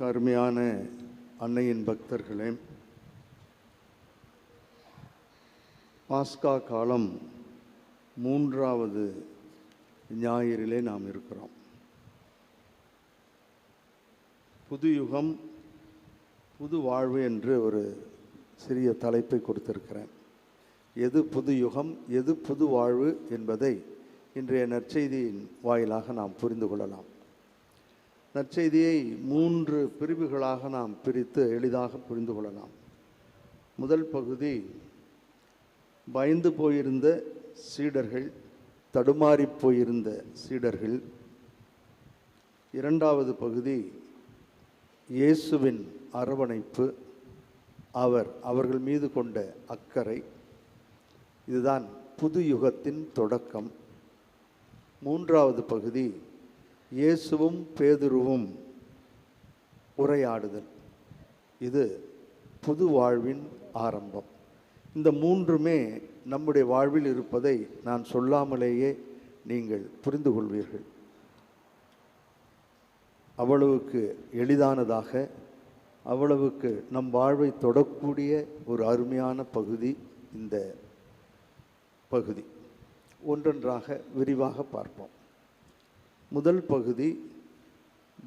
எனக்கு அருமையான அன்னையின் பக்தர்களே பாஸ்கா காலம் மூன்றாவது ஞாயிறிலே நாம் இருக்கிறோம். புது யுகம் புது வாழ்வு என்று ஒரு சிறிய தலைப்பை கொடுத்திருக்கிறேன். எது புது யுகம் எது புது வாழ்வு என்பதை இன்றைய நற்செய்தியின் வாயிலாக நாம் புரிந்து கொள்ளலாம். நற்செய்தியை மூன்று பிரிவுகளாக நாம் பிரித்து எளிதாக புரிந்து கொள்ளலாம். முதல் பகுதி பயந்து போயிருந்த சீடர்கள் தடுமாறி போயிருந்த சீடர்கள். இரண்டாவது பகுதி இயேசுவின் அரவணைப்பு அவர் அவர்கள் மீது கொண்ட அக்கறை. இதுதான் புது யுகத்தின் தொடக்கம். மூன்றாவது பகுதி இயேசுவும் பேதுருவும் உரையாடுதல். இது புது வாழ்வின் ஆரம்பம். இந்த மூன்றுமே நம்முடைய வாழ்வில் இருப்பதை நான் சொல்லாமலேயே நீங்கள் புரிந்து கொள்வீர்கள். அவ்வளவுக்கு எளிதானதாக அவ்வளவுக்கு நம் வாழ்வை தொடக்கூடிய ஒரு அருமையான பகுதி இந்த பகுதி. ஒன்றொன்றாக விரிவாக பார்ப்போம். முதல் பகுதி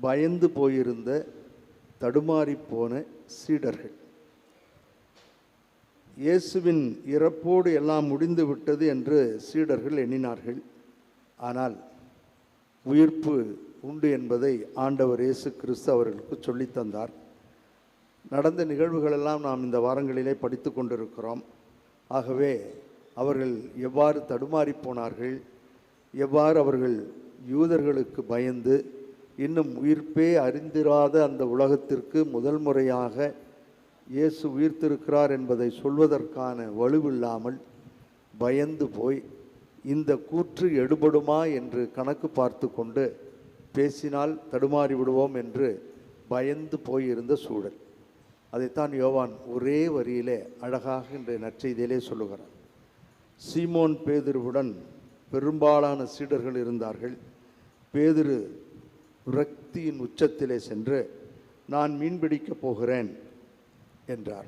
பயந்து போயிருந்த தடுமாறிப் போன சீடர்கள். இயேசுவின் இறப்போடு எல்லாம் முடிந்து விட்டது என்று சீடர்கள் எண்ணினார்கள். ஆனால் உயிர்ப்பு உண்டு என்பதை ஆண்டவர் இயேசு கிறிஸ்து அவர்களுக்கு சொல்லித்தந்தார் நடந்த நிகழ்வுகளெல்லாம் நாம் இந்த வாரங்களிலே படித்து கொண்டிருக்கிறோம். ஆகவே அவர்கள் எவ்வாறு தடுமாறி போனார்கள்? எவ்வாறு அவர்கள் யூதர்களுக்கு பயந்து இன்னும் உயிர்ப்பே அறிந்திராத அந்த உலகத்திற்கு முதல் முறையாக இயேசு உயிர்த்திருக்கிறார் என்பதை சொல்வதற்கான வலுவில்லாமல் பயந்து போய் இந்த கூற்று எடுபடுமா என்று கணக்கு பார்த்து கொண்டு பேசினால் தடுமாறி விடுவோம் என்று பயந்து போயிருந்த சூழல். அதைத்தான் யோவான் ஒரே வரியிலே அழகாக இன்றைய நற்செய்தியிலே சொல்லுகிறார். சீமோன் பேதுருவுடன் பெரும்பாலான சீடர்கள் இருந்தார்கள். பேதுரு விரக்தியின் உச்சத்திலே சென்று நான் மீன்பிடிக்கப் போகிறேன் என்றார்.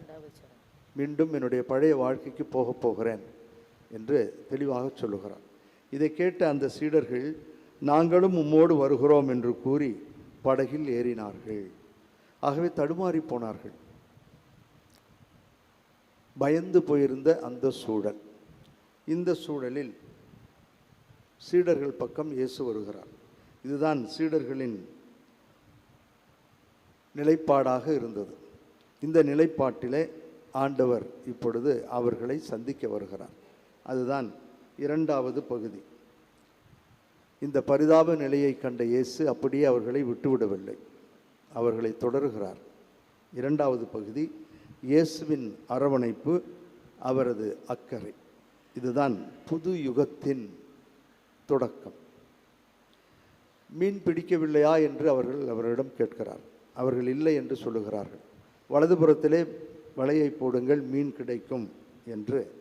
மீண்டும் என்னுடைய பழைய வாழ்க்கைக்கு போகப் போகிறேன் என்று தெளிவாக சொல்லுகிறார். இதை கேட்ட அந்த சீடர்கள் நாங்களும் உம்மோடு வருகிறோம் என்று கூறி படகில் ஏறினார்கள். ஆகவே தடுமாறி போனார்கள். பயந்து போயிருந்த அந்த சூழல். இந்த சூழலில் சீடர்கள் பக்கம் இயேசு வருகிறார். இதுதான் சீடர்களின் நிலைப்பாடாக இருந்தது. இந்த நிலைப்பாட்டிலே ஆண்டவர் இப்பொழுது அவர்களை சந்திக்க வருகிறார். அதுதான் இரண்டாவது பகுதி. இந்த பரிதாப நிலையை கண்ட இயேசு அப்படியே அவர்களை விட்டுவிடவில்லை. அவர்களை தொடருகிறார். இரண்டாவது பகுதி இயேசுவின் அரவணைப்பு அவரது அக்கறை. இதுதான் புது யுகத்தின் தொடக்கம். மீன் பிடிக்கவில்லையா என்று அவர்கள் அவரிடம் கேட்கிறார். அவர்கள் இல்லை என்று சொல்லுகிறார்கள். வலதுபுறத்திலே வலையை போடுங்கள் மீன் கிடைக்கும் என்று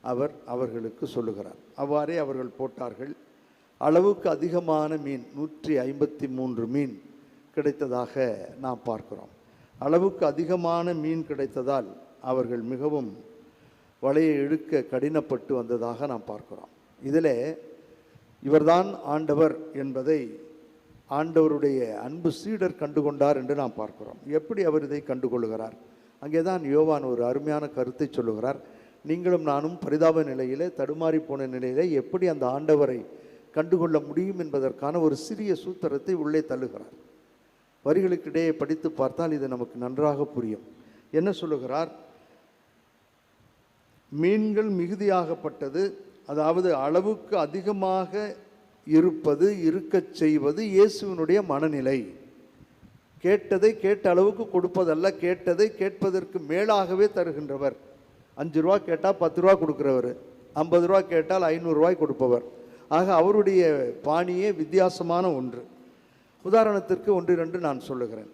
அவர் அவர்களுக்கு சொல்லுகிறார். அவ்வாறே அவர்கள் போட்டார்கள். அளவுக்கு அதிகமான மீன் நூற்றி ஐம்பத்தி மூன்று மீன் கிடைத்ததாக நாம் பார்க்கிறோம். அளவுக்கு அதிகமான மீன் கிடைத்ததால் அவர்கள் மிகவும் வலையை இழுக்க கடினப்பட்டு வந்ததாக நாம் பார்க்கிறோம். இதில் இவர்தான் ஆண்டவர் என்பதை ஆண்டவருடைய அன்பு சீடர் கண்டுகொண்டார் என்று நாம் பார்க்கிறோம். எப்படி அவர் இதை கண்டுகொள்கிறார்? அங்கே தான் யோவான் ஒரு அருமையான கருத்தை சொல்லுகிறார். நீங்களும் நானும் பரிதாப நிலையிலே தடுமாறி போன நிலையிலே எப்படி அந்த ஆண்டவரை கண்டுகொள்ள முடியும் என்பதற்கான ஒரு சிறிய சூத்திரத்தை உள்ளே தள்ளுகிறார். வரிகளுக்கிடையே படித்து பார்த்தால் இது நமக்கு நன்றாக புரியும். என்ன சொல்லுகிறார்? மீன்கள் மிகுதியாகப்பட்டது அதாவது அளவுக்கு அதிகமாக இருப்பது இருக்கச் செய்வது இயேசுவினுடைய மனநிலை. கேட்டதை கேட்ட அளவுக்கு கொடுப்பதல்ல கேட்டதை கேட்பதற்கு மேலாகவே தருகின்றவர். அஞ்சு ரூபா கேட்டால் பத்து ரூபா கொடுக்குறவர். ஐம்பது ரூபா கேட்டால் ஐநூறுரூவாய் கொடுப்பவர். ஆக அவருடைய பாணியே வித்தியாசமான ஒன்று. உதாரணத்திற்கு ஒன்று ரெண்டு நான் சொல்லுகிறேன்.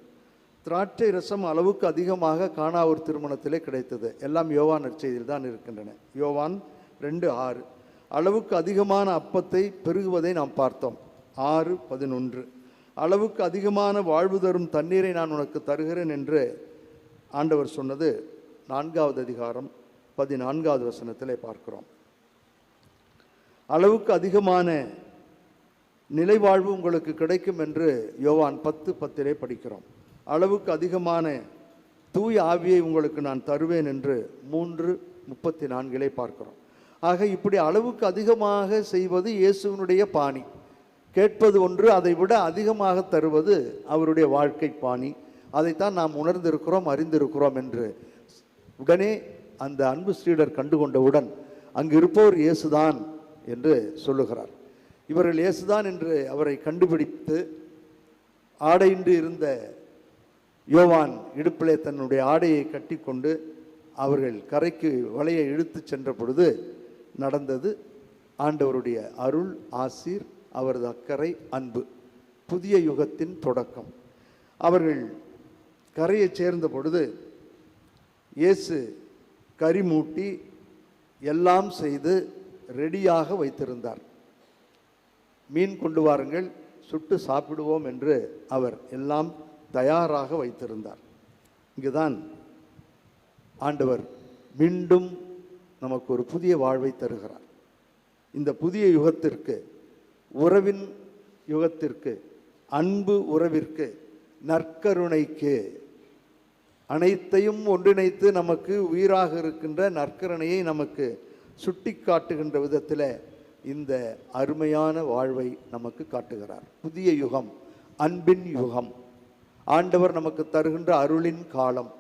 திராட்சை ரசம் அளவுக்கு அதிகமாக காணாவூர் திருமணத்திலே கிடைத்தது. எல்லாம் யோவான் நற்செய்தியில் தான் இருக்கின்றன. யோவான் ரெண்டு ஆறு. அளவுக்கு அதிகமான அப்பத்தை பெருகுவதை நாம் பார்த்தோம். ஆறு பதினொன்று. அளவுக்கு அதிகமான வாழ்வு தரும் தண்ணீரை நான் உனக்கு தருகிறேன் என்று ஆண்டவர் சொன்னது நான்காவது அதிகாரம் பதினான்காவது வசனத்தில் பார்க்கிறோம். அளவுக்கு அதிகமான நிலைவாழ்வு உங்களுக்கு கிடைக்கும் என்று யோவான் பத்து பத்திலே படிக்கிறோம். அளவுக்கு அதிகமான தூய் ஆவியை உங்களுக்கு நான் தருவேன் என்று மூன்று முப்பத்தி நான்கிலே பார்க்கிறோம். ஆக இப்படி அளவுக்கு அதிகமாக செய்வது இயேசுவினுடைய பாணி. கேட்பது ஒன்று அதை விட அதிகமாக தருவது அவருடைய வாழ்க்கை பாணி. அதைத்தான் நாம் உணர்ந்திருக்கிறோம் அறிந்திருக்கிறோம் என்று உடனே அந்த அன்பு ஸ்ரீடர் கண்டுகொண்டவுடன் அங்கு இருப்பவர் இயேசுதான் என்று சொல்லுகிறார். இவர்கள் இயேசுதான் என்று அவரை கண்டுபிடித்து ஆடையின்றி இருந்த யோவான் இடுப்பிலே தன்னுடைய ஆடையை கட்டிக்கொண்டு அவர்கள் கரைக்கு வலையை இழுத்து சென்ற பொழுது நடந்தது. ஆண்டவருடைய அருள் ஆசீர் அவரது அக்கறை அன்பு. புதிய யுகத்தின் தொடக்கம். அவர்கள் கரையைச் சேர்ந்த பொழுது இயேசு கரிமூட்டி எல்லாம் செய்து ரெடியாக வைத்திருந்தார். மீன் கொண்டு வாருங்கள் சுட்டு சாப்பிடுவோம் என்று அவர் எல்லாம் தயாராக வைத்திருந்தார். இங்குதான் ஆண்டவர் மீண்டும் நமக்கு ஒரு புதிய வாழ்வை தருகிறார். இந்த புதிய யுகத்திற்கு உறவின் யுகத்திற்கு அன்பு உறவிற்கு நற்கருணைக்கு அனைத்தையும் ஒன்றிணைத்து நமக்கு உயிராக இருக்கின்ற நற்கருணையை நமக்கு சுட்டி காட்டுகின்ற விதத்தில் இந்த அருமையான வாழ்வை நமக்கு காட்டுகிறார். புதிய யுகம் அன்பின் யுகம். ஆண்டவர் நமக்கு தருகின்ற அருளின் காலம்.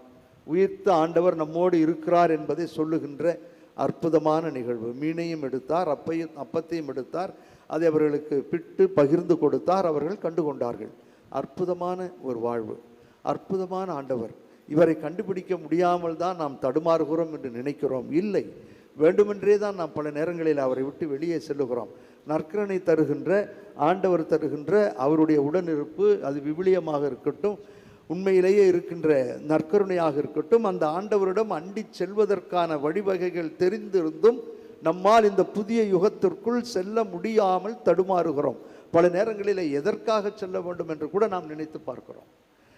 உயிர்த்த ஆண்டவர் நம்மோடு இருக்கிறார் என்பதை சொல்லுகின்ற அற்புதமான நிகழ்வு. மீனையும் எடுத்தார் அப்பையும் அப்பத்தையும் எடுத்தார். அதை அவர்களுக்கு பிட்டு பகிர்ந்து கொடுத்தார் அவர்கள் கண்டுகொண்டார்கள். அற்புதமான ஒரு வாழ்வு. அற்புதமான ஆண்டவர். இவரை கண்டுபிடிக்க முடியாமல் தான் நாம் தடுமாறுகிறோம் என்று நினைக்கிறோம். இல்லை. வேண்டுமென்றே தான் நாம் பல நேரங்களில் அவரை விட்டு வெளியே செல்லுகிறோம். நற்கரணை தருகின்ற ஆண்டவர் தருகின்ற அவருடைய உடனிருப்பு அது விவிலியமாக இருக்கட்டும். உண்மையிலேயே இருக்கின்ற நற்கருணையாக இருக்கட்டும் அந்த ஆண்டவரிடம் அண்டிச் செல்வதற்கான வழிவகைகள் தெரிந்திருந்தும் நம்மால் இந்த புதிய யுகத்திற்குள் செல்ல முடியாமல் தடுமாறுகிறோம். பல நேரங்களில் எதற்காக செல்ல வேண்டும் என்று கூட நாம் நினைத்து பார்க்கிறோம்.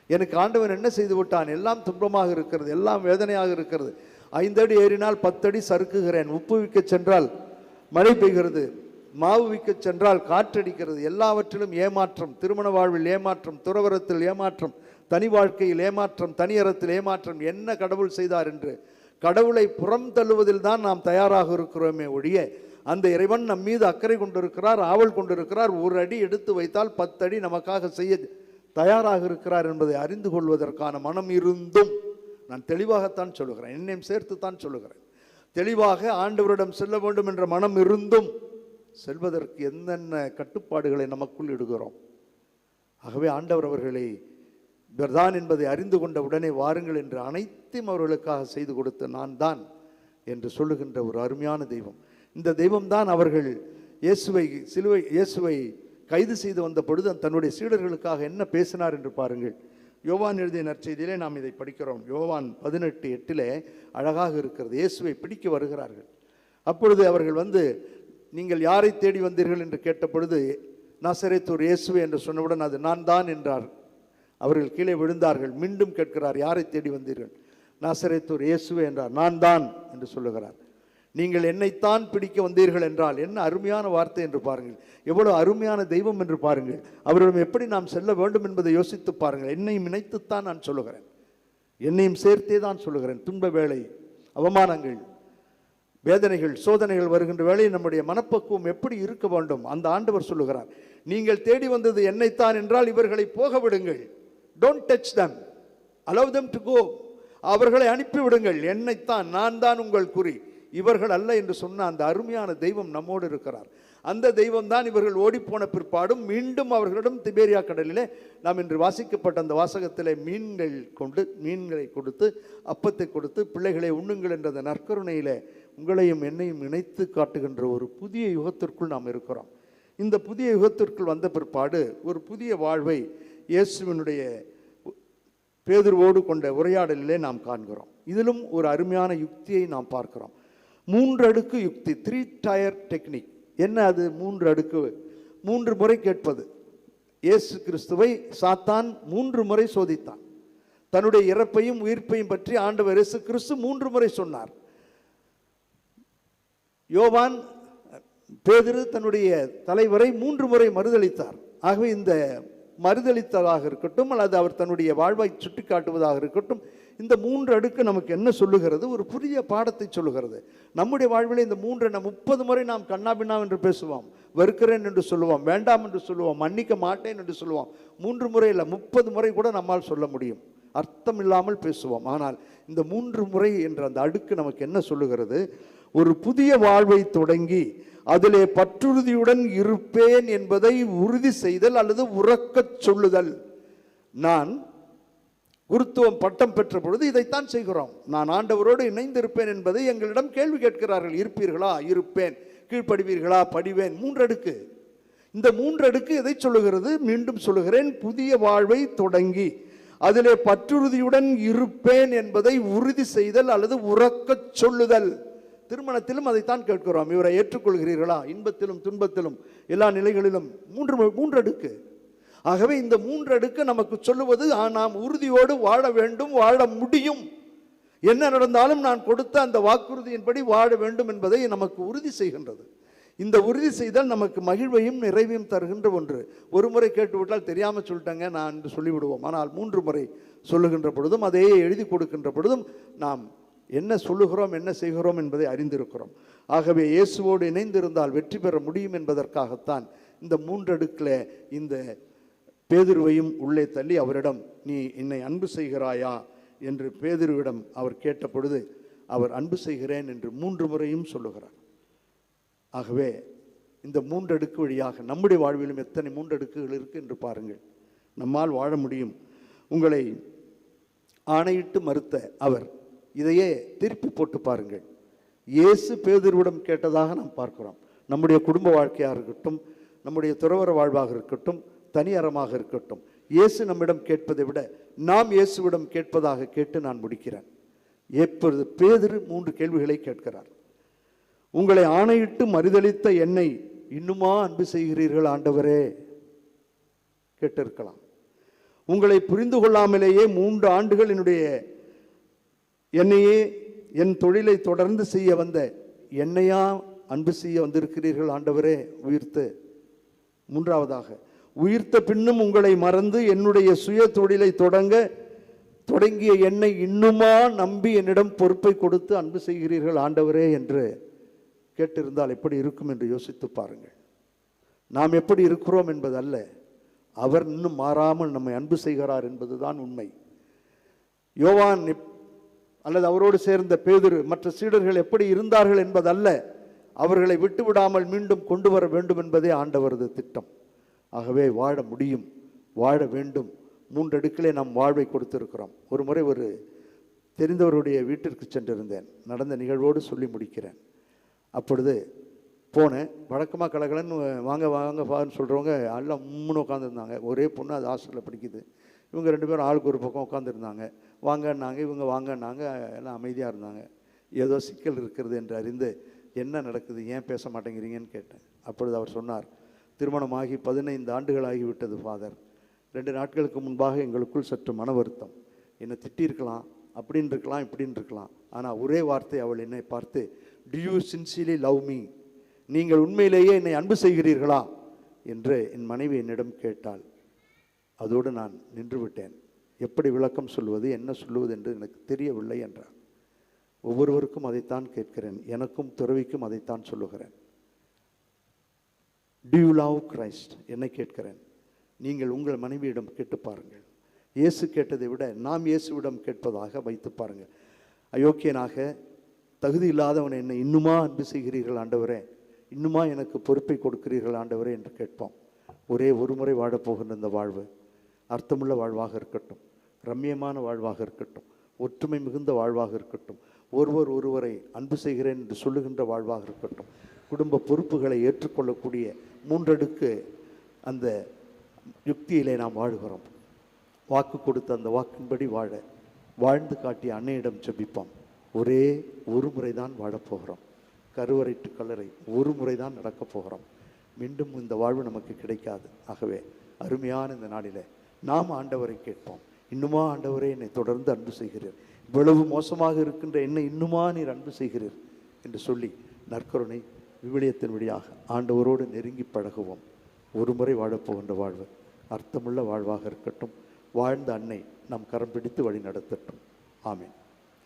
எனக்கு ஆண்டவன் என்ன செய்து விட்டான்? எல்லாம் துன்பமாக இருக்கிறது எல்லாம் வேதனையாக இருக்கிறது. ஐந்தடி ஏறினால் பத்தடி சறுக்குகிறேன். உப்பு விற்க சென்றால் மழை பெய்கிறது மாவு விற்க சென்றால் காற்றடிக்கிறது. எல்லாவற்றிலும் ஏமாற்றம் திருமண வாழ்வில் ஏமாற்றம் துறவரத்தில் ஏமாற்றம் தனி வாழ்க்கையில் ஏமாற்றம் தனியறத்தில் ஏமாற்றம் என்ன கடவுள் செய்தார் என்று கடவுளை புறம் தள்ளுவதில் தான் நாம் தயாராக இருக்கிறோமே ஒழிய அந்த இறைவன் நம் மீது அக்கறை கொண்டிருக்கிறார் ஆவல் கொண்டிருக்கிறார் ஒரு அடி எடுத்து வைத்தால் பத்தடி நமக்காக செய்ய தயாராக இருக்கிறார் என்பதை அறிந்து கொள்வதற்கான மனம் இருந்தும் நான் தெளிவாகத்தான் சொல்லுகிறேன் என்னையும் சேர்த்து தான் சொல்லுகிறேன். தெளிவாக ஆண்டவரிடம் செல்ல வேண்டும் என்ற மனம் இருந்தும் செல்வதற்கு என்னென்ன கட்டுப்பாடுகளை நமக்குள் இடுகிறோம்? ஆகவே ஆண்டவர் அவர்களை இவர்தான் என்பதை அறிந்து கொண்ட உடனே வாருங்கள் என்று அனைத்தையும் அவர்களுக்காக செய்து கொடுத்த நான் தான் என்று சொல்லுகின்ற ஒரு அருமையான தெய்வம். இந்த தெய்வம் தான் அவர்கள் இயேசுவை சிலுவை இயேசுவை கைது செய்து வந்த பொழுது தன்னுடைய சீடர்களுக்காக என்ன பேசினார் என்று பாருங்கள். யோவான் எழுதிய நற்செய்தியிலே நாம் இதை படிக்கிறோம். யோவான் பதினெட்டு எட்டிலே அழகாக இருக்கிறது. இயேசுவை பிடிக்க வருகிறார்கள். அப்பொழுது அவர்கள் வந்து நீங்கள் யாரை தேடி வந்தீர்கள்? என்று கேட்ட பொழுது நாசரேத்தூர் இயேசுவை என்று சொன்னவுடன் அது நான் தான் என்றார். அவர்கள் கீழே விழுந்தார்கள். மீண்டும் கேட்கிறார் யாரை தேடி வந்தீர்கள்? நாசரேத்தூர் இயேசுவே என்றார். நான் தான் என்று சொல்லுகிறார். நீங்கள் என்னைத்தான் பிடிக்க வந்தீர்கள் என்றால் என்ன அருமையான வார்த்தை என்று பாருங்கள். எவ்வளவு அருமையான தெய்வம் என்று பாருங்கள். அவரிடம் எப்படி நாம் செல்ல வேண்டும் என்பதை யோசித்து பாருங்கள். என்னையும் இணைத்துத்தான் நான் சொல்லுகிறேன். என்னையும் சேர்த்தே தான் சொல்லுகிறேன். துன்ப வேலை அவமானங்கள் வேதனைகள் சோதனைகள் வருகின்ற வேளையில் நம்முடைய மனப்பக்குவம் எப்படி இருக்க வேண்டும்? அந்த ஆண்டவர் சொல்லுகிறார். நீங்கள் தேடி வந்தது என்னைத்தான் என்றால் இவர்களை போக விடுங்கள். Don't touch them allow them to go அவர்களை அனுப்பிவிடுங்கள். என்னைத்தான் நான் தான் உங்கள் குறி. இவர்கள் அல்ல என்று சொன்ன அந்த அருமையான தெய்வம் நம்மோடு இருக்கிறார். அந்த தெய்வம் தான் இவர்கள் ஓடிப்போன பிற்பாடும் மீண்டும் அவர்களிடம் திபேரியா கடலிலே நாம் இன்று வாசிக்கப்பட்ட அந்த வாசகத்திலே மீன்கள் கொண்டு மீன்களை கொடுத்து அப்பத்தை கொடுத்து பிள்ளைகளை உண்ணுங்கள் என்ற அந்த நற்கருணையிலே உங்களையும் என்னையும் இணைத்து காட்டுகின்ற ஒரு புதிய யுகத்திற்குள் நாம் இருக்கிறோம். இந்த புதிய யுகத்திற்குள் வந்த பிற்பாடு ஒரு புதிய வாழ்வை இயேசுவினுடைய பேதுருவோடு கொண்ட உரையாடலிலே நாம் காண்கிறோம். இதிலும் ஒரு அருமையான யுக்தியை நாம் பார்க்கிறோம். மூன்று அடுக்கு யுக்தி த்ரீ டயர் டெக்னிக் என்ன அது மூன்று அடுக்கு? மூன்று முறை கேட்பது. இயேசு கிறிஸ்துவை சாத்தான் மூன்று முறை சோதித்தான். தன்னுடைய இறப்பையும் உயிர்ப்பையும் பற்றி ஆண்டவர் இயேசு கிறிஸ்து மூன்று முறை சொன்னார். யோவான் பேதிரு தன்னுடைய தலைவரை மூன்று முறை மறுதளித்தார். ஆகவே இந்த மறுதளித்ததாக இருக்கட்டும் அல்லது அவர் தன்னுடைய வாழ்வை சுட்டிக்காட்டுவதாக இருக்கட்டும் இந்த மூன்று அடுக்கு நமக்கு என்ன சொல்லுகிறது? ஒரு புதிய பாடத்தை சொல்லுகிறது. நம்முடைய வாழ்வில் இந்த மூன்று நம்ம முப்பது முறை நாம் கண்ணாபின்னா என்று பேசுவோம். வெறுக்கிறேன் என்று சொல்லுவோம் வேண்டாம் என்று சொல்லுவோம் மன்னிக்க மாட்டேன் என்று சொல்லுவோம். மூன்று முறை இல்லை முப்பது முறை கூட நம்மால் சொல்ல முடியும். அர்த்தம் இல்லாமல் பேசுவோம். ஆனால் இந்த மூன்று முறை என்ற அந்த அடுக்கு நமக்கு என்ன சொல்லுகிறது? ஒரு புதிய வாழ்வை தொடங்கி அதிலே பற்றுறுதியுடன் இருப்பேன் என்பதை உறுதி செய்தல் அல்லது உறக்கச் சொல்லுதல். நான் குருத்துவம் பட்டம் பெற்ற பொழுது இதைத்தான் செய்கிறோம். நான் ஆண்டவரோடு இணைந்திருப்பேன் என்பதை எங்களிடம் கேள்வி கேட்கிறார்கள். இருப்பீர்களா? இருப்பேன். கீழ்ப்படுவீர்களா? படிவேன். மூன்றடுக்கு. இந்த மூன்றடுக்கு எதை சொல்லுகிறது? மீண்டும் சொல்லுகிறேன். புதிய வாழ்வை தொடங்கி அதிலே பற்றுறுதியுடன் இருப்பேன் என்பதை உறுதி செய்தல் அல்லது உறக்கச் சொல்லுதல். திருமணத்திலும் அதைத்தான் கேட்கிறோம். இவரை ஏற்றுக்கொள்கிறீர்களா? இன்பத்திலும் துன்பத்திலும் எல்லா நிலைகளிலும். மூன்று மூன்றடுக்கு. ஆகவே இந்த மூன்று அடுக்கு நமக்கு சொல்லுவது நாம் உறுதியோடு வாழ வேண்டும் வாழ முடியும். என்ன நடந்தாலும் நான் கொடுத்த அந்த வாக்குறுதியின்படி வாழ வேண்டும் என்பதை நமக்கு உறுதி செய்கின்றது. இந்த உறுதி செய்தால் நமக்கு மகிழ்வையும் நிறைவையும் தருகின்ற ஒன்று. ஒரு முறை கேட்டுவிட்டால் தெரியாமல் சொல்லிட்டேங்க நான் என்று சொல்லிவிடுவோம். ஆனால் மூன்று முறை சொல்லுகின்ற பொழுதும் அதையே எழுதி கொடுக்கின்ற பொழுதும் நாம் என்ன சொல்லுகிறோம் என்ன செய்கிறோம் என்பதை அறிந்திருக்கிறோம். ஆகவே இயேசுவோடு இணைந்திருந்தால் வெற்றி பெற முடியும் என்பதற்காகத்தான் இந்த மூன்றடுக்கில் இந்த பேதுருவையும் உள்ளே தள்ளி அவரிடம் நீ என்னை அன்பு செய்கிறாயா? என்று பேதுருவிடம் அவர் கேட்ட பொழுது அவர் அன்பு செய்கிறேன் என்று மூன்று முறையும் சொல்லுகிறார். ஆகவே இந்த மூன்றடுக்கு வழியாக நம்முடைய வாழ்விலும் எத்தனை மூன்றடுக்குகள் இருக்கு என்று பாருங்கள். நம்மால் வாழ முடியும். உங்களை ஆணையிட்டு மறுத்த அவர் இதையே திருப்பி போட்டு பாருங்கள். இயேசு பேதுருவிடம் கேட்டதாக நாம் பார்க்கிறோம். நம்முடைய குடும்ப வாழ்க்கையாக இருக்கட்டும் நம்முடைய துறவர வாழ்வாக இருக்கட்டும் தனியறமாக இருக்கட்டும் இயேசு நம்மிடம் கேட்பதை விட நாம் இயேசுவிடம் கேட்பதாக கேட்டு நான் முடிக்கிறேன். எப்பொழுது பேதர் மூன்று கேள்விகளை கேட்கிறார். உங்களை ஆணையிட்டு மறுதளித்த என்னை இன்னுமா அன்பு செய்கிறீர்கள் ஆண்டவரே? கேட்டிருக்கலாம். உங்களை புரிந்து கொள்ளாமலேயே மூன்று ஆண்டுகள் என்னுடைய என்னையே என் தொழிலை தொடர்ந்து செய்ய வந்த என்னையா அன்பு செய்ய வந்திருக்கிறீர்கள் ஆண்டவரே உயிர்த்து. மூன்றாவதாக உயிர்த்த பின்னும் உங்களை மறந்து என்னுடைய சுய தொழிலை தொடங்க தொடங்கிய என்னை இன்னுமா நம்பி என்னிடம் பொறுப்பை கொடுத்து அன்பு செய்கிறீர்கள் ஆண்டவரே என்று கேட்டிருந்தால் எப்படி இருக்கும் என்று யோசித்து பாருங்கள். நாம் எப்படி இருக்கிறோம் என்பதல்ல அவர் இன்னும் மாறாமல் நம்மை அன்பு செய்கிறார் என்பதுதான் உண்மை. யோவான் அல்லது அவரோடு சேர்ந்த பேதுரு மற்ற சீடர்கள் எப்படி இருந்தார்கள் என்பதல்ல அவர்களை விட்டுவிடாமல் மீண்டும் கொண்டு வர வேண்டும் என்பதே ஆண்டவரது திட்டம். ஆகவே வாழ முடியும் வாழ வேண்டும். மூன்றடுக்கிலே நாம் வாழ்வை கொடுத்திருக்கிறோம். ஒரு முறை ஒரு தெரிந்தவருடைய வீட்டிற்கு சென்றிருந்தேன். நடந்த நிகழ்வோடு சொல்லி முடிக்கிறேன். அப்பொழுது போனேன். வழக்கமாக கலகலன்னு வாங்க வாங்க வான்னு சொல்கிறவங்க எல்லாம் உம்முன்னு உட்காந்துருந்தாங்க ஒரே பொண்ணு அது ஹாஸ்டலில் படிக்குது. இவங்க ரெண்டு பேரும் ஆளுக்கு ஒரு பக்கம் உட்காந்துருந்தாங்க வாங்கன்னாங்க இவங்க வாங்கன்னாங்க எல்லாம் அமைதியாக இருந்தாங்க. ஏதோ சிக்கல் இருக்கிறது என்று அறிந்து என்ன நடக்குது ஏன் பேச மாட்டேங்கிறீங்கன்னு கேட்டேன். அப்பொழுது அவர் சொன்னார் திருமணமாகி பதினைந்து ஆண்டுகள் ஆகிவிட்டது ஃபாதர் ரெண்டு நாட்களுக்கு முன்பாக எங்களுக்குள் சற்று மன வருத்தம். என்னை திட்டியிருக்கலாம் அப்படின்னு இருக்கலாம் இப்படின்னு இருக்கலாம் ஆனால் ஒரே வார்த்தை அவள் என்னை பார்த்து do you sincerely love me நீங்கள் உண்மையிலேயே என்னை அன்பு செய்கிறீர்களா? என்று என் மனைவி என்னிடம் கேட்டாள். அதோடு நான் நின்றுவிட்டேன். எப்படி விளக்கம் சொல்வது என்ன சொல்லுவது என்று எனக்கு தெரியவில்லை என்றார். ஒவ்வொருவருக்கும் அதைத்தான் கேட்கிறேன். எனக்கும் துறவிக்கும் அதைத்தான் சொல்லுகிறேன். டியூ லவ் கிரைஸ்ட் என்னை கேட்கிறேன். நீங்கள் உங்கள் மனைவியிடம் கேட்டு பாருங்கள். இயேசு கேட்டதை விட நாம் இயேசுவிடம் கேட்பதாக வைத்து பாருங்கள். அயோக்கியனாக தகுதி இல்லாதவன் என்னை இன்னுமா அன்பு செய்கிறீர்கள் ஆண்டவரே? இன்னுமா எனக்கு பொறுப்பை கொடுக்கிறீர்கள் ஆண்டவரே என்று கேட்போம். ஒரே ஒரு முறை வாழப்போகின்ற இந்த வாழ்வு. அர்த்தமுள்ள வாழ்வாக இருக்கட்டும். ரம்மியமான வாழ்வாக இருக்கட்டும். ஒற்றுமை மிகுந்த வாழ்வாக இருக்கட்டும். ஒருவர் ஒருவரை அன்பு செய்கிறேன் என்று சொல்லுகின்ற வாழ்வாக இருக்கட்டும். குடும்ப பொறுப்புகளை ஏற்றுக்கொள்ளக்கூடிய மூன்றடுக்கு அந்த யுக்தியிலே நாம் வாழுகிறோம். வாக்கு கொடுத்த அந்த வாக்கின்படி வாழ வாழ்ந்து காட்டிய அன்னையிடம் செபிப்போம் ஒரே ஒரு முறை தான் வாழப்போகிறோம் கருவறை டு கல்லறை ஒரு முறை தான் நடக்கப் போகிறோம். மீண்டும் இந்த வாழ்வு நமக்கு கிடைக்காது. ஆகவே அருமையான இந்த நாளிலே நாம் ஆண்டவரை கேட்போம். இன்னுமா ஆண்டவரே என்னை தொடர்ந்து அன்பு செய்கிறீர். இவ்வளவு மோசமாக இருக்கின்ற என்னை இன்னுமா நீர் அன்பு செய்கிறீர் என்று சொல்லி நற்கருணை விவிலியத்தின் வழியாக ஆண்டவரோடு நெருங்கி பழகுவோம். ஒரு முறை வாழப்போகின்ற வாழ்வு அர்த்தமுள்ள வாழ்வாக இருக்கட்டும். வாழ்ந்த அன்னை நம் கரம் பிடித்து வழி நடத்தட்டும். ஆமீன்.